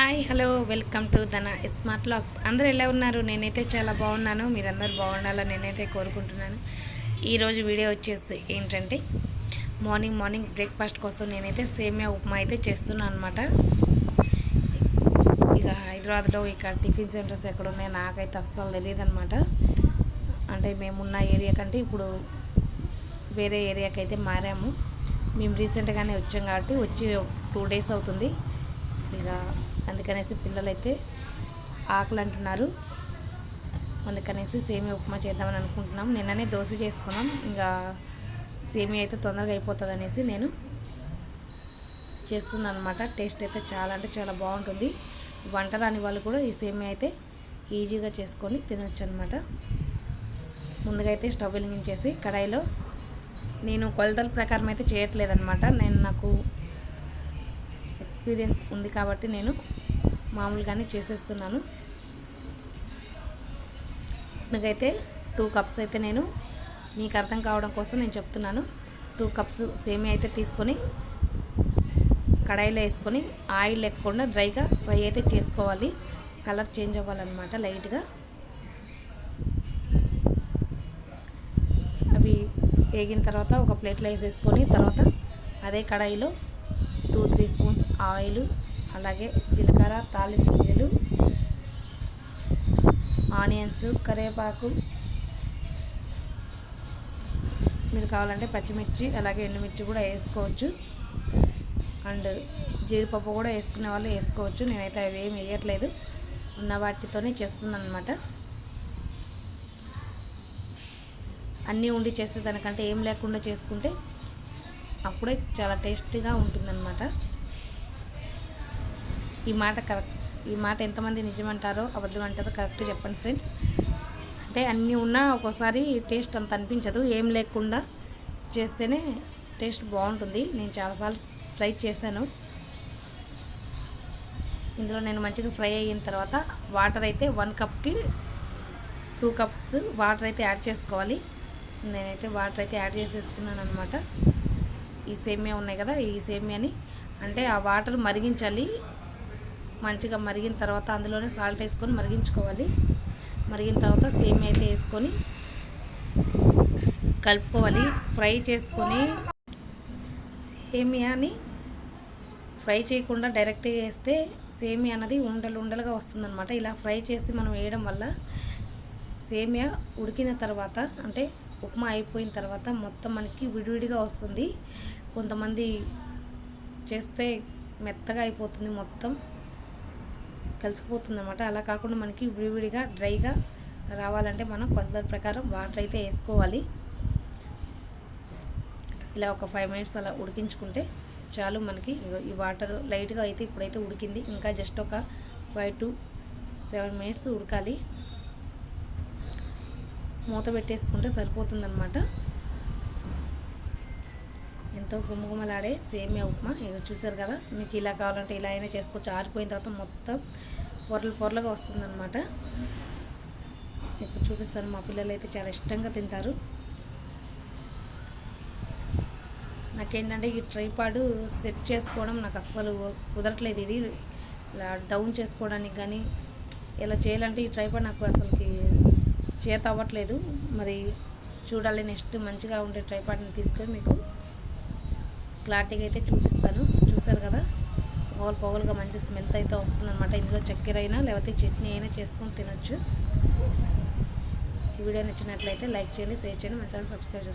Hi hello welcome to Dhana Smart Locks. అందరూ ఎలా ఉన్నారు? నేనైతే చాలా బాగున్నాను. మీరందరూ బాగుండాలని నేనైతే కోరుకుంటున్నాను. ఈరోజు వీడియో వచ్చేసి ఏంటంటే మార్నింగ్ మార్నింగ్ బ్రేక్ఫాస్ట్ కోసం నేనైతే సేమియా ఉప్మా అయితే చేస్తున్నాను అనమాట ఇక హైదరాబాద్లో ఇక టిఫిన్ సెంటర్స్ ఎక్కడ ఉన్నాయో నాకైతే అస్సలు తెలియదు అనమాట అంటే మేమున్న ఏరియా కంటే ఇప్పుడు వేరే ఏరియాకి అయితే మారాము. మేము రీసెంట్గానే వచ్చాం కాబట్టి వచ్చి టూ డేస్ అవుతుంది. ఇక అందుకనేసి పిల్లలైతే ఆకలి అంటున్నారు. అందుకనేసి సేమియా ఉప్మా చేద్దామని అనుకుంటున్నాం. నిన్ననే దోశ చేసుకున్నాం. ఇంకా సేమియా అయితే తొందరగా అయిపోతుంది అనేసి నేను చేస్తున్నాను అనమాట టేస్ట్ అయితే చాలా అంటే చాలా బాగుంటుంది. వంట రాని వాళ్ళు కూడా ఈ సేమియా అయితే ఈజీగా చేసుకొని తినొచ్చు అనమాట ముందుగా అయితే స్టవ్ వెలిగించేసి కడాయిలో నేను కొలతల ప్రకారం అయితే చేయట్లేదనమాట నేను నాకు ఎక్స్పీరియన్స్ ఉంది కాబట్టి నేను మామూలుగానే చేసేస్తున్నాను. ముందుకైతే టూ కప్స్ అయితే నేను మీకు అర్థం కావడం కోసం నేను చెప్తున్నాను. టూ కప్స్ సేమియా అయితే తీసుకొని కడాయిలో వేసుకొని ఆయిల్ లేకుండా డ్రైగా ఫ్రై అయితే చేసుకోవాలి. కలర్ చేంజ్ అవ్వాలన్నమాట లైట్గా. అవి వేగిన తర్వాత ఒక ప్లేట్లో వేసేసుకొని తర్వాత అదే కడాయిలో టూ త్రీ స్పూన్స్ ఆయిల్ అలాగే జీలకర్ర తాలింపు గింజలు ఆనియన్స్ కరివేపాకు. మీరు కావాలంటే పచ్చిమిర్చి అలాగే ఎండుమిర్చి కూడా వేసుకోవచ్చు. అండ్ జీడిపప్పు కూడా వేసుకునే వాళ్ళు వేసుకోవచ్చు. నేనైతే అవి ఏమి వేయట్లేదు. ఉన్న వాటితోనే చేస్తున్నాను అనమాట అన్నీ ఉండి చేస్తే దానికంటే ఏం లేకుండా చేసుకుంటే అప్పుడే చాలా టేస్టీగా ఉంటుందన్నమాట. ఈ మాట కరెక్ట్ ఈ మాట ఎంతమంది నిజమంటారో అబద్ధం అంటారో కరెక్ట్ చెప్పండి ఫ్రెండ్స్. అంటే అన్నీ ఉన్నా ఒక్కోసారి టేస్ట్ అంత అనిపించదు. ఏం లేకుండా చేస్తేనే టేస్ట్ బాగుంటుంది. నేను చాలాసార్లు ట్రై చేశాను. ఇందులో నేను మంచిగా ఫ్రై అయిన తర్వాత వాటర్ అయితే వన్ కప్కి టూ కప్స్ వాటర్ అయితే యాడ్ చేసుకోవాలి. నేనైతే వాటర్ అయితే యాడ్ చేసేసుకున్నాను అనమాట ఈ సేమియా ఉన్నాయి కదా ఈ సేమియాని. అంటే ఆ వాటర్ మరిగించాలి. మంచిగా మరిగిన తర్వాత అందులోనే సాల్ట్ వేసుకొని మరిగించుకోవాలి. మరిగిన తర్వాత సేమియా అయితే వేసుకొని కలుపుకోవాలి. ఫ్రై చేసుకొని సేమియాని ఫ్రై చేయకుండా డైరెక్ట్గా వేస్తే సేమియా అన్నది ఉండలు ఉండలుగా వస్తుందన్నమాట. ఇలా ఫ్రై చేసి మనం వేయడం వల్ల సేమియా ఉడికిన తర్వాత అంటే ఉప్మా అయిపోయిన తర్వాత మొత్తం మనకి విడివిడిగా వస్తుంది. కొంతమంది చేస్తే మెత్తగా అయిపోతుంది మొత్తం. కలిసిపోతుంది అనమాట అలా కాకుండా మనకి విడివిడిగా డ్రైగా రావాలంటే మనం కొలతల ప్రకారం వాటర్ అయితే వేసుకోవాలి. ఇలా ఒక ఫైవ్ మినిట్స్ అలా ఉడికించుకుంటే చాలు మనకి. ఈ వాటర్ లైట్గా అయితే ఇప్పుడైతే ఉడికింది. ఇంకా జస్ట్ ఒక ఫైవ్ టు సెవెన్ మినిట్స్ ఉడకాలి. మూత పెట్టేసుకుంటే సరిపోతుందనమాట ఎంతో గుమ్మగుమ్మలాడే సేమియా ఉప్మా. ఇక చూసారు కదా మీకు ఇలా కావాలంటే ఇలా అయినా చేసుకోవచ్చు. ఆరిపోయిన తర్వాత మొత్తం పొరలు పొరలుగా వస్తుందన్నమాట. ఇప్పుడు చూపిస్తాను మా పిల్లలు అయితే చాలా ఇష్టంగా తింటారు. నాకేంటంటే ఈ ట్రైపాడు సెట్ చేసుకోవడం నాకు అస్సలు కుదరట్లేదు. ఇది ఇలా డౌన్ చేసుకోవడానికి కానీ ఇలా చేయాలంటే ఈ ట్రైపాడ్ నాకు అసలు చేత అవ్వట్లేదు. మరి చూడాలి నెక్స్ట్ మంచిగా ఉండే ట్రైపాడ్ని తీసుకొని మీకు క్లారిటీగా అయితే చూపిస్తాను. చూసారు కదా? పొగలు పొగలుగా మంచి స్మెల్ అయితే వస్తుందన్నమాట. ఇందులో చక్కెర అయినా లేకపోతే చట్నీ అయినా చేసుకొని తినొచ్చు. ఈ వీడియో నచ్చినట్లయితే లైక్ చేయండి షేర్ చేయండి. మంచిగా సబ్స్క్రైబ్ చేసుకోండి.